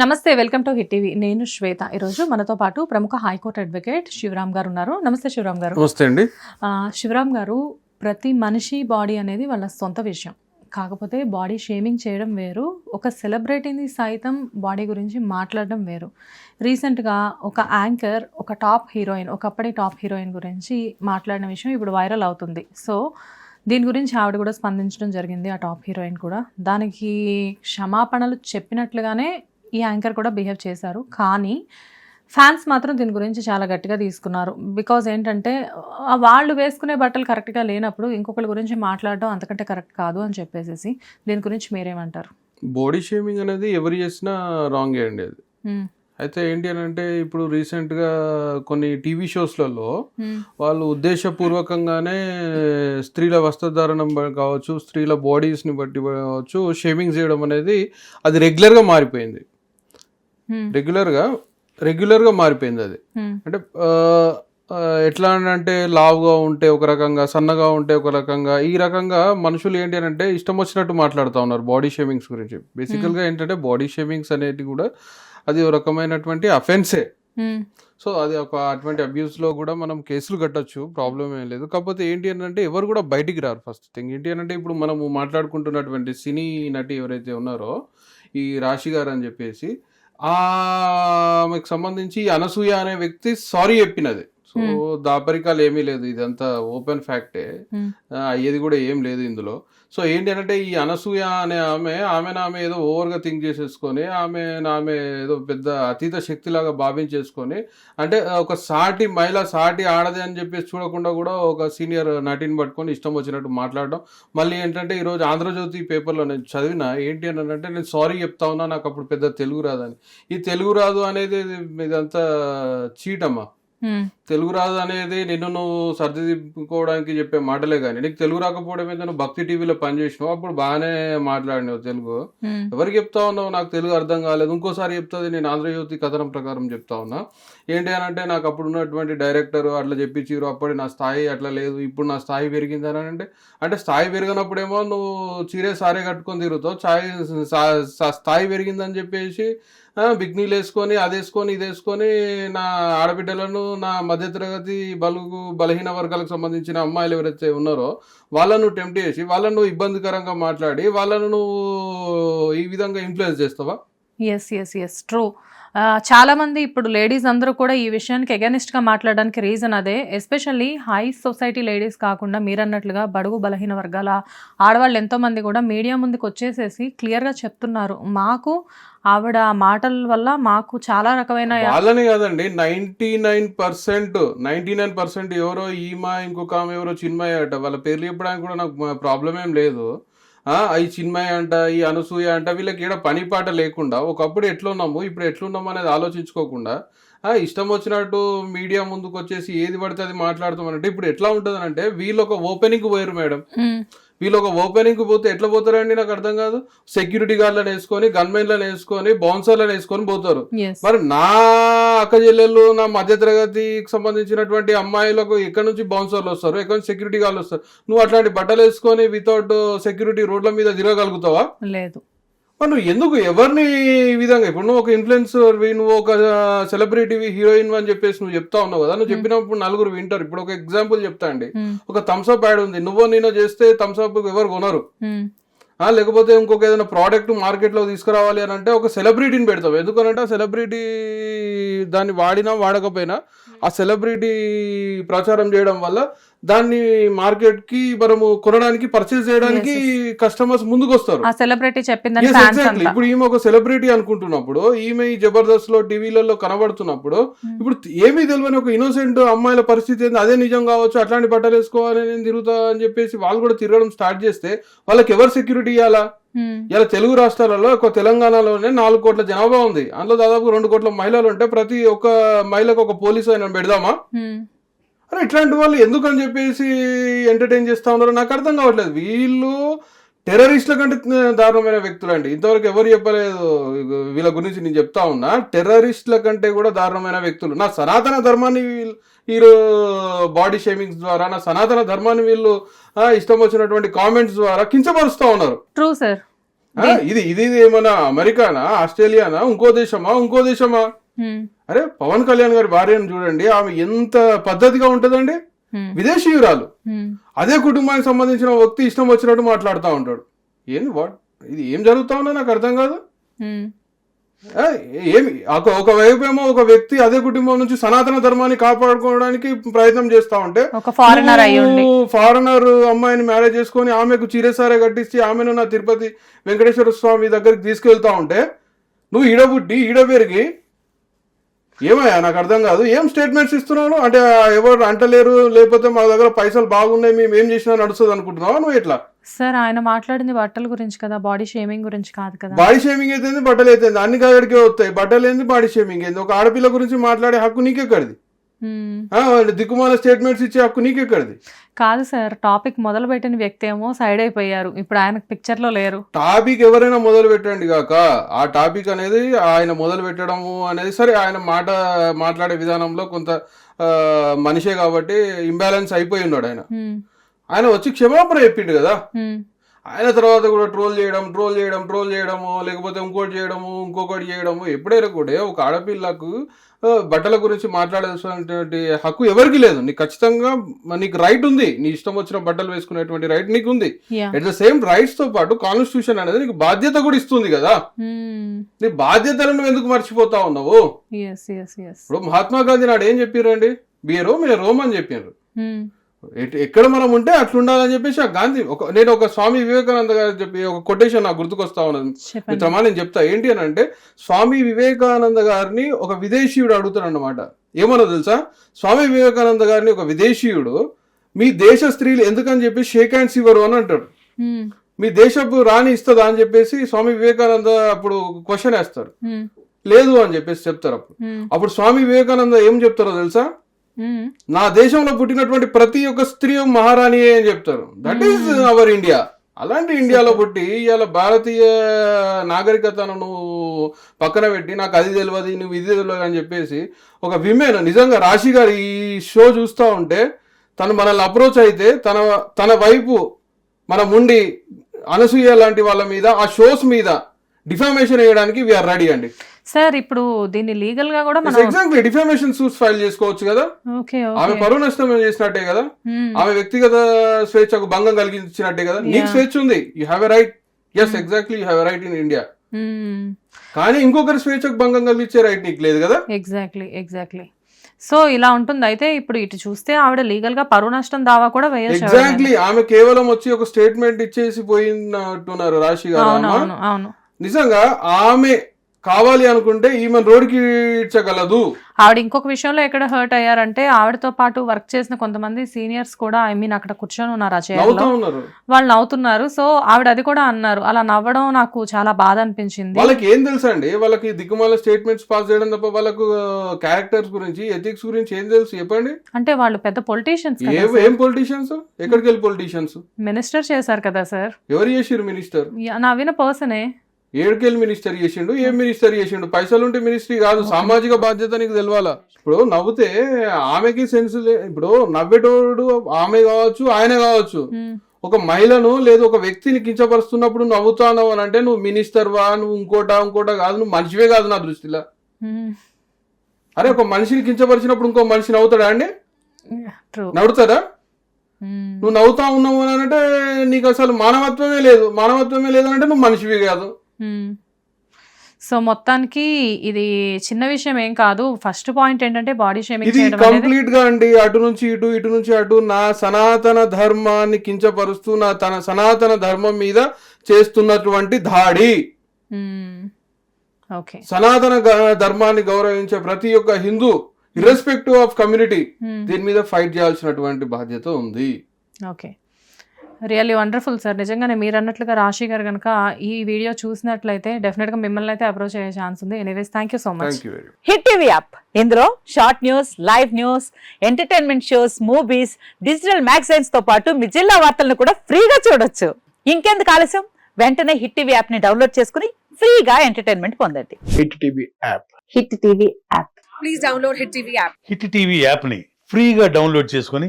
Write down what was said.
నమస్తే welcome to hit TV. నేను శ్వేత. ఈరోజు మనతో పాటు ప్రముఖ హైకోర్టు అడ్వకేట్ శివరామ్ గారు ఉన్నారు. నమస్తే శివరామ్ గారు. నమస్తే అండి. శివరామ్ గారు ప్రతి మనిషి బాడీ అనేది వాళ్ళ సొంత విషయం. కాకపోతే బాడీ షేమింగ్ చేయడం వేరు ఒక సెలబ్రిటీని సైతం బాడీ గురించి మాట్లాడడం వేరు. రీసెంట్గా ఒక యాంకర్ ఒక టాప్ హీరోయిన్ ఒకప్పటి టాప్ హీరోయిన్ గురించి మాట్లాడిన విషయం ఇప్పుడు వైరల్ అవుతుంది. సో దీని గురించి ఆవిడ కూడా స్పందించడం జరిగింది ఆ టాప్ హీరోయిన్ కూడా. దానికి క్షమాపణలు చెప్పినట్లుగానే ఈ యాంకర్ కూడా బిహేవ్ చేశారు కానీ ఫ్యాన్స్ మాత్రం దీని గురించి చాలా గట్టిగా తీసుకున్నారు బికాజ్ ఏంటంటే వాళ్ళు వేసుకునే బట్టలు కరెక్ట్గా లేనప్పుడు ఇంకొకరి గురించి మాట్లాడడం అంతకంటే కరెక్ట్ కాదు అని చెప్పేసి దీని గురించి మీరేమంటారు బాడీ షేమింగ్ అనేది ఎవరు చేసినా రాంగే అండి అది. అయితే ఏంటి అని అంటే ఇప్పుడు రీసెంట్గా కొన్ని టీవీ షోస్లలో. వాళ్ళు ఉద్దేశపూర్వకంగానే స్త్రీల వస్త్రధారణం కావచ్చు స్త్రీల బాడీస్ని బట్టి కావచ్చు షేమింగ్ చేయడం అనేది అది రెగ్యులర్గా మారిపోయింది. రెగ్యులర్గా రెగ్యులర్గా మారిపోయింది అది. మ్మ్. అంటే ఎట్లా అంటే లావుగా ఉంటే ఒక రకంగా సన్నగా ఉంటే ఒక రకంగా ఈ రకంగా మనుషులు ఏంటి అని అంటే ఇష్టం వచ్చినట్టు మాట్లాడుతూ ఉన్నారు బాడీ షేమింగ్స్ గురించి. బేసికల్గా ఏంటంటే బాడీ షేమింగ్స్ అనేటి కూడా అది ఒక రకమైనటువంటి అఫెన్సే. సో అది ఒక అటువంటి అబ్యూస్లో కూడా మనం కేసులు కట్టొచ్చు ప్రాబ్లం ఏం లేదు. కాకపోతే ఏంటి అని అంటే ఎవరు కూడా బయటికి రారు ఫస్ట్ థింగ్ ఏంటి అని అంటే ఇప్పుడు మనము మాట్లాడుకుంటున్నటువంటి సినీ నటి ఎవరైతే ఉన్నారో ఈ రాశి గారు అని చెప్పేసి ఆమెకు సంబంధించి అనసూయ అనే వ్యక్తి సారీ చెప్పినది. సో దాపరికాలు ఏమీ లేదు. ఇదంతా ఓపెన్ ఫ్యాక్టే. అయ్యేది కూడా ఏం లేదు ఇందులో. సో ఏంటి అంటే ఈ అనసూయ అనే ఆమె ఆమె ఆమె ఏదో ఓవర్గా థింక్ చేసేసుకొని ఆమె ఆమె ఏదో పెద్ద అతీత శక్తిలాగా భావించేసుకొని అంటే ఒక సాటి మహిళ సాటి ఆడది అని చెప్పేసి చూడకుండా కూడా ఒక సీనియర్ నటిని పట్టుకొని ఇష్టం వచ్చినట్టు మాట్లాడడం. మళ్ళీ ఏంటంటే ఈరోజు ఆంధ్రజ్యోతి పేపర్లో నేను చదివిన ఏంటి అని అంటే నేను సారీ చెప్తా ఉన్నా నాకు అప్పుడు పెద్ద తెలుగు రాదని. ఈ తెలుగు రాదు అనేది ఇదంతా చీటమ్మా. మ్మ్. తెలుగు రాదు అనేది నిన్ను నువ్వు సర్దిదిద్దుకోవడానికి చెప్పే మాటలే కానీ నీకు తెలుగు రాకపోవడం మీద నువ్వు భక్తి టీవీలో పనిచేసినావు అప్పుడు బాగానే మాట్లాడినావు తెలుగు. ఎవరికి చెప్తా ఉన్నావు? నాకు తెలుగు అర్థం కాలేదు. ఇంకోసారి చెప్తుంది నేను ఆంధ్రజ్యోతి కథనం ప్రకారం చెప్తా ఉన్నా. ఏంటి అని అంటే నాకు అప్పుడు ఉన్నటువంటి డైరెక్టర్ అట్లా చెప్పించారు అప్పుడు నా స్థాయి అట్లా లేదు ఇప్పుడు నా స్థాయి పెరిగింది అని అంటే అంటే స్థాయి పెరిగినప్పుడేమో నువ్వు చీరే సారే కట్టుకొని తిరుగుతావు. ఛాయ్ స్థాయి పెరిగిందని చెప్పేసి బిగ్నీలు వేసుకొని అది వేసుకొని ఇది వేసుకొని నా ఆడబిడ్డలను నా మధ్యతరగతి బలుగు బలహీన వర్గాలకు సంబంధించిన అమ్మాయిలు ఎవరైతే ఉన్నారో వాళ్ళను టెంప్ట్ చేసి వాళ్ళను ఇబ్బందికరంగా మాట్లాడి వాళ్ళను ఈ విధంగా ఇన్ఫ్లుయెన్స్ చేస్తావా? ఎస్ ఎస్ ఎస్ ట్రూ చాలామంది ఇప్పుడు లేడీస్ అందరూ కూడా ఈ విషయానికి against మాట్లాడడానికి రీజన్ అదే. ఎస్పెషల్లీ హై సొసైటీ లేడీస్ కాకుండా మీరన్నట్లుగా బడుగు బలహీన వర్గాల ఆడవాళ్ళు ఎంతోమంది కూడా మీడియా ముందుకు వచ్చేసేసి క్లియర్గా చెప్తున్నారు. మాకు ఆవిడ మాటల వల్ల మాకు చాలా రకమైన వాళ్ళని కాదండి ninety nine percent ninety nine percent ఎవరో ఈమా ఇంకొక ఆమె ఎవరో చిన్మయ్య అట వాళ్ళ పేర్లు చెప్పడానికి కూడా నాకు ప్రాబ్లం ఏం లేదు. ఈ చిన్మయ్య అంట ఈ అనసూయ అంట వీళ్ళకి ఈడ పని పాట లేకుండా ఒకప్పుడు ఎట్లున్నాము ఇప్పుడు ఎట్లున్నాము అనేది ఆలోచించుకోకుండా ఆ, ఇష్టం వచ్చినట్టు మీడియా ముందుకు వచ్చేసి ఏది పడితే అది మాట్లాడుతామనంటే ఇప్పుడు ఎట్లా ఉంటుంది అంటే వీళ్ళు ఒక ఓపెనింగ్ పోయారు మేడం. వీళ్ళు ఒక ఓపెనింగ్ పోతే ఎట్లా పోతారండి నాకు అర్థం కాదు. సెక్యూరిటీ గార్డ్లను వేసుకొని గన్మెన్లను వేసుకొని బౌన్సర్లను వేసుకొని పోతారు. మరి నా అక్క చెల్లెళ్ళు నా మధ్యతరగతికి సంబంధించినటువంటి అమ్మాయిలకు ఎక్కడి నుంచి బౌన్సర్లు వస్తారు? ఎక్కడి నుంచి సెక్యూరిటీ గార్డ్లు వస్తారు? నువ్వు అట్లాంటి బట్టలు వేసుకొని వితౌట్ సెక్యూరిటీ రోడ్ల మీద తిరగగలుగుతావా? లేదు. మరి నువ్వు ఎందుకు ఎవరిని ఈ విధంగా? ఇప్పుడు నువ్వు ఒక ఇన్ఫ్లుయెన్సర్ నువ్వు ఒక సెలబ్రిటీ హీరోయిన్ అని చెప్పేసి నువ్వు చెప్తా ఉన్నావు కదా. నువ్వు చెప్పినప్పుడు నలుగురు వింటారు. ఇప్పుడు ఒక ఎగ్జాంపుల్ చెప్తా అండి. ఒక థమ్స్అప్ యాడ్ ఉంది. నువ్వు నేను చేస్తే థమ్స్అప్ ఎవరు కొనరు. లేకపోతే ఇంకొక ఏదైనా ప్రోడక్ట్ మార్కెట్లో తీసుకురావాలి అని అంటే ఒక సెలబ్రిటీని పెడతావు. ఎందుకనంటే ఆ సెలబ్రిటీ దాన్ని వాడినా వాడకపోయినా ఆ సెలబ్రిటీ ప్రచారం చేయడం వల్ల దాన్ని మార్కెట్కి మనము కొనడానికి పర్చేస్ చేయడానికి కస్టమర్స్ ముందుకు వస్తారు సెలబ్రిటీ ఇప్పుడు ఈమె ఒక సెలబ్రిటీ అనుకుంటున్నప్పుడు ఈమె ఈ జబర్దస్త్లో టీవీలలో కనబడుతున్నప్పుడు ఇప్పుడు ఏమీ తెలియని ఒక ఇన్నోసెంట్ అమ్మాయిల పరిస్థితి ఏంది? అదే నిజం కావచ్చు అట్లాంటి బట్టలు వేసుకోవాలి నేను తిరుగుతా అని చెప్పేసి వాళ్ళు కూడా తిరగడం స్టార్ట్ చేస్తే వాళ్ళకి ఎవరు సెక్యూరిటీ ఇవ్వాలా మ్మ్. ఇలా తెలుగు రాష్ట్రాలలో ఒక తెలంగాణలోనే నాలుగు కోట్ల జనాభా ఉంది. అందులో దాదాపు రెండు కోట్ల మహిళలు ఉంటే ప్రతి ఒక్క మహిళకు ఒక పోలీసు అయినా పెడదామా? మ్మ్. అరే ఇట్లాంటి వాళ్ళు ఎందుకని చెప్పేసి ఎంటర్టైన్ చేస్తా ఉన్నారో నాకు అర్థం కావట్లేదు. వీళ్ళు టెర్రరిస్టుల కంటే దారుణమైన వ్యక్తులు అండి ఇంతవరకు ఎవరు చెప్పలేదు. వీళ్ళ గురించి నేను చెప్తా ఉన్నా. టెర్రరిస్టుల కంటే కూడా దారుణమైన వ్యక్తులు. నా సనాతన ధర్మాన్ని వీళ్ళు బాడీ షేమింగ్స్ ద్వారా నా సనాతన ధర్మాన్ని వీళ్ళు ఇష్టం వచ్చినటువంటి కామెంట్స్ ద్వారా కించపరుస్తూ ఉన్నారు. ట్రూ సార్ ఇది ఇది ఏమన్నా అమెరికానా ఆస్ట్రేలియానా ఇంకో దేశమా ఇంకో దేశమా? హ్మ్, అరే పవన్ కళ్యాణ్ గారి భార్యను చూడండి ఆమె ఎంత పద్ధతిగా ఉంటుందండి? విదేశీయురాలు. అదే కుటుంబానికి సంబంధించిన వ్యక్తి ఇష్టం వచ్చినట్టు మాట్లాడుతూ ఉంటాడు. ఏంది వాట్? ఇది ఏం జరుగుతా ఉందో నాకు అర్థం కాదు. ఏమి ఒక వైపు ఏమో ఒక వ్యక్తి అదే కుటుంబం నుంచి సనాతన ధర్మాన్ని కాపాడుకోవడానికి ప్రయత్నం చేస్తా ఉంటే ఫారినర్ అమ్మాయిని మ్యారేజ్ చేసుకొని ఆమెకు చిరేసారే కట్టించి ఆమెను నా తిరుపతి వెంకటేశ్వర స్వామి దగ్గరికి తీసుకెళ్తా ఉంటే నువ్వు ఈడబుట్టి ఈడ పెరిగి ఏమయ్యా నాకు అర్థం కాదు. ఏం స్టేట్మెంట్స్ ఇస్తున్నావు అంటే ఎవరు అంటలేరు లేకపోతే మా దగ్గర పైసలు బాగున్నాయి మేము ఏం చేసినా నడుస్తుంది అనుకుంటున్నావా నువ్వు ఎట్లా? సార్ ఆయన మాట్లాడింది బట్టల గురించి కదా బాడీ షేమింగ్ గురించి కాదు కదా. బాడీ షేమింగ్ అయితే బట్టలు అయితే అన్ని కాడికే వస్తాయి. బట్టలు ఏంది? బాడీ షేమింగ్ ఏంది? ఒక ఆడపిల్ల గురించి మాట్లాడే హక్కు నీకెక్కడిది? దిక్కుమాల స్టేట్మెంట్స్ ఇచ్చే హక్కు నీకెక్కడిది? కాదు సార్ టాపిక్ మొదలు పెట్టిన వ్యక్తి ఏమో సైడ్ అయిపోయారు. ఇప్పుడు ఆయన పిక్చర్లో లేరు. టాపిక్ ఎవరైనా మొదలు పెట్టండి కాక ఆ టాపిక్ అనేది ఆయన మొదలు పెట్టడము అనేది సరే ఆయన మాట మాట్లాడే విధానంలో కొంత మనిషే కాబట్టి ఇంబ్యాలెన్స్ అయిపోయి ఉన్నాడు ఆయన. ఆయన వచ్చి క్షమాపణ చెప్పిండు కదా? ఆయన తర్వాత కూడా ట్రోల్ చేయడం ట్రోల్ చేయడం ట్రోల్ చేయడము లేకపోతే ఇంకోటి చేయడము ఇంకొకటి చేయడము ఎప్పుడైనా కూడా ఒక ఆడపిల్లకు బట్టల గురించి మాట్లాడాల్సినటువంటి హక్కు ఎవరికి లేదు. నీకు ఖచ్చితంగా నీకు రైట్ ఉంది. నీ ఇష్టం వచ్చిన బట్టలు వేసుకునేటువంటి రైట్ నీకు ఉంది. ఎట్ ద సేమ్ రైట్స్తో పాటు కాన్స్టిట్యూషన్ అనేది నీకు బాధ్యత కూడా ఇస్తుంది కదా. హ్మ్. నీ బాధ్యతలను ఎందుకు మర్చిపోతా ఉన్నావు? ఇప్పుడు మహాత్మా గాంధీ నాడు ఏం చెప్పారండి? బీరో మీరు రోమ్ అని చెప్పారు ఎట్- ఎక్కడ మనం ఉంటే అట్లా ఉండాలని చెప్పేసి ఆ గాంధీ ఒక నేను ఒక స్వామి వివేకానంద గారు చెప్పి ఒక కొటేషన్ నాకు గుర్తుకొస్తా ఉన్నది. మిత్రమా నేను చెప్తా. ఏంటి అని అంటే స్వామి వివేకానంద గారిని ఒక విదేశీయుడు అడుగుతాడు అన్నమాట ఏమన్నా తెలుసా? స్వామి వివేకానంద గారిని ఒక విదేశీయుడు మీ దేశ స్త్రీలు ఎందుకని చెప్పి షేక్ హ్యాండ్స్ ఇవ్వరు అని అంటాడు. మీ దేశపు రాణి ఇస్తుందా అని చెప్పేసి స్వామి వివేకానంద అప్పుడు క్వశ్చన్ వేస్తారు. లేదు అని చెప్పేసి చెప్తారు అప్పుడు. అప్పుడు స్వామి వివేకానంద ఏం చెప్తారో తెలుసా. నా దేశంలో పుట్టినటువంటి ప్రతి ఒక్క స్త్రీ మహారాణియే అని చెప్తారు. దట్ ఈస్ అవర్ ఇండియా అలాంటి ఇండియాలో పుట్టి ఇవాళ భారతీయ నాగరికతను నువ్వు పక్కన పెట్టి నాకు అది తెలియదు నువ్వు ఇది తెలియదు అని చెప్పేసి ఒక విమెన్ నిజంగా రాశి గారు ఈ షో చూస్తూ ఉంటే తను మనల్ని అప్రోచ్ అయితే తన తన వైపు మనం ఉండి అనసూయ లాంటి వాళ్ళ మీద ఆ షోస్ మీద డిఫామేషన్ వేయడానికి వీఆర్ రెడీ అండి. సార్ ఇప్పుడు దీన్ని లీగల్గా కూడా మనం ఎగ్జాక్ట్లీ డిఫామేషన్ సూట్స్ ఫైల్ చేసుకోవచ్చు కదా. ఓకే ఆమె పరువు నష్టం చేసినట్టే కదా. ఆమె వ్యక్తిగత స్వేచ్ఛకు భంగం కలిగించినట్టే కదా. నీకు. స్వేచ్ఛ ఉంది. You have a right yes exactly you have right in India. కానీ ఇంకొకరి స్వేచ్ఛకు భంగం కలిగించే రైట్ నీకు లేదు కదా. ఎగ్జాక్ట్లీ ఎగ్జాక్ట్లీ సో ఇలా ఉంటుంది. అయితే ఇప్పుడు ఇటు చూస్తే ఆవిడ లీగల్గా పరువు నష్టం దావా కూడా వేయచ్చు ఎగ్జాక్ట్లీ ఆమె కేవలం వచ్చి ఒక స్టేట్మెంట్ ఇచ్చేసి పోయినట్టున్నారు రాశి గారు అవును. నిజంగా ఆమె కావాలి అనుకుంటే ఈమె రోడ్డుకి ఇచ్చగలదు ఆవిడ ఇంకొక విషయంలో ఎక్కడ హర్ట్ అయ్యారంటే ఆవిడతో పాటు వర్క్ చేసిన కొంతమంది సీనియర్స్ కూడా ఐ మీన్ అక్కడ కూర్చొని ఉన్నారు ఆ వాళ్ళు నవ్వుతున్నారు. సో ఆవిడ అది కూడా అన్నారు. అలా నవ్వడం నాకు చాలా బాధ అనిపించింది. వాళ్ళకి ఏం తెలుసా అండి? వాళ్ళకి దిక్కుమాల స్టేట్మెంట్స్ పాస్ చేయడం తప్ప వాళ్ళకు క్యారెక్టర్స్ గురించి ఎథిక్స్ గురించి ఏం తెలుసు? చెప్పండి. అంటే వాళ్ళు పెద్ద పొలిటీషియన్స్ ఏ పొలిటీషియన్స్ ఎక్కడికి వెళ్ళి పొలిటీషియన్స్ మినిస్టర్ చేశారు కదా సార్ ఎవరు చేసిరు మినిస్టర్ నవ్విన పర్సనే ఏడుకెళ్ళి మినిస్టర్ చేసిండు ఏం మినిస్టర్ చేసిండు? పైసలు ఉంటే మినిస్ట్రీ కాదు సామాజిక బాధ్యత నీకు తెలవాలా? ఇప్పుడు నవ్వుతే ఆమెకి సెన్స్ లే ఇప్పుడు నవ్వేటోడు ఆమె కావచ్చు ఆయన కావచ్చు. ఒక మహిళను లేదు ఒక వ్యక్తిని కించపరుస్తున్నప్పుడు నవ్వుతావు అని అంటే నువ్వు మినిస్టర్ వా నువ్వు ఇంకోటా ఇంకోటా కాదు నువ్వు మనిషివే కాదు నా దృష్టిలో. అరే ఒక మనిషిని కించపరిచినప్పుడు ఇంకో మనిషి నవ్వుతాడా అండి? నవ్వుతాడా? నువ్వు నవ్వుతా ఉన్నావు అని అంటే నీకు అసలు మానవత్వమే లేదు. మానవత్వమే లేదు అంటే నువ్వు మనిషివి కాదు. సో మొత్తానికి ఇది చిన్న విషయం ఏం కాదు. ఫస్ట్ పాయింట్ ఏంటంటే బాడీ షేమింగ్ ఇది కంప్లీట్గా అండి. అటు నుంచి ఇటు ఇటు నుంచి అటు నా సనాతన ధర్మాన్ని కించపరుస్తూ నా తన సనాతన ధర్మం మీద చేస్తున్నటువంటి దాడి. ఓకే సనాతన గ- ధర్మాన్ని గౌరవించే ప్రతి ఒక్క హిందూ ఇర్రెస్పెక్టివ్ ఆఫ్ కమ్యూనిటీ దీని మీద ఫైట్ చేయాల్సినటువంటి బాధ్యత ఉంది. Okay really wonderful sir. నిజంగానే మీరు అన్నట్లుగా రాశి గారు కనుక ఈ వీడియో చూసినట్లయితే డెఫినెట్గా మిమ్మల్ని అయితే అప్రోచ్ అయ్యే ఛాన్స్ ఉంది. Anyways thank you so much hit TV app. ఇందులో short news live news entertainment shows movies digital మ్యాగజైన్స్తో పాటు మీ జిల్లా వార్తలను కూడా ఫ్రీగా చూడొచ్చు. ఇంకెందుకు ఆలస్యం? వెంటనే హిట్ టీవీ యాప్ని డౌన్లోడ్ చేసుకుని ఫ్రీగా ఎంటర్టైన్మెంట్ పొందండి. Hit TV app. Hit TV app. Please download Hit TV app. Hit TV యాప్ని ఫ్రీగా డౌన్లోడ్ చేసుకొని